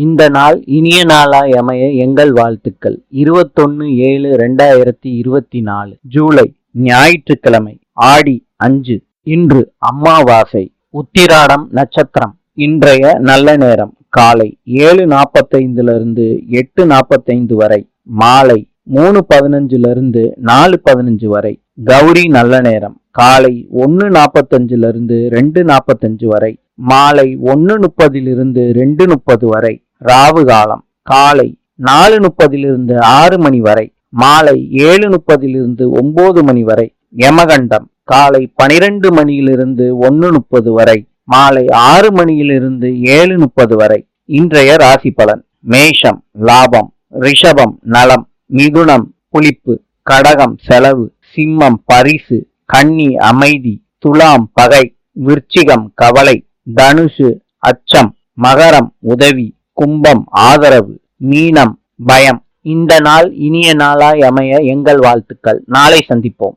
இந்த நாள் இனிய நாளாய் அமைய எங்கள் வாழ்த்துக்கள். இருபத்தொன்னு ஏழு ரெண்டாயிரத்தி இருபத்தி நாலு ஜூலை ஞாயிற்றுக்கிழமை ஆடி அஞ்சு இன்று அம்மாவாசை உத்திராடம் நட்சத்திரம் இன்றைய நல்ல நேரம் காலை ஏழு நாற்பத்தைந்துல இருந்து எட்டு நாற்பத்தைந்து வரை மாலை மூணு பதினஞ்சுல இருந்து நாலு பதினஞ்சு வரை கௌரி நல்ல நேரம் காலை ஒன்னு நாற்பத்தஞ்சுல இருந்து ரெண்டு நாற்பத்தஞ்சு வரை மாலை ஒன்னு முப்பதிலிருந்து ரெண்டு முப்பது வரை ராவு காலம். காலை நாலு முப்பதிலிருந்து ஆறு மணி வரை. மாலை ஏழு முப்பதிலிருந்து ஒன்பது மணி வரை. யமகண்டம் காலை பனிரெண்டு மணியிலிருந்து ஒன்று முப்பது வரை. மாலை ஆறு மணியிலிருந்து ஏழு முப்பது வரை. இன்றைய ராசி பலன். மேஷம் லாபம் ரிஷபம் நலம் மிதுனம் புளிப்பு கடகம் செலவு சிம்மம் பரிசு கன்னி அமைதி துலாம் பகை விருச்சிகம் கவலை தனுசு அச்சம் மகரம் உதவி கும்பம் ஆதரவு மீனம் பயம். இந்த நாள் இனிய நாளாய் அமைய எங்கள் வாழ்த்துக்கள். நாளை சந்திப்போம்.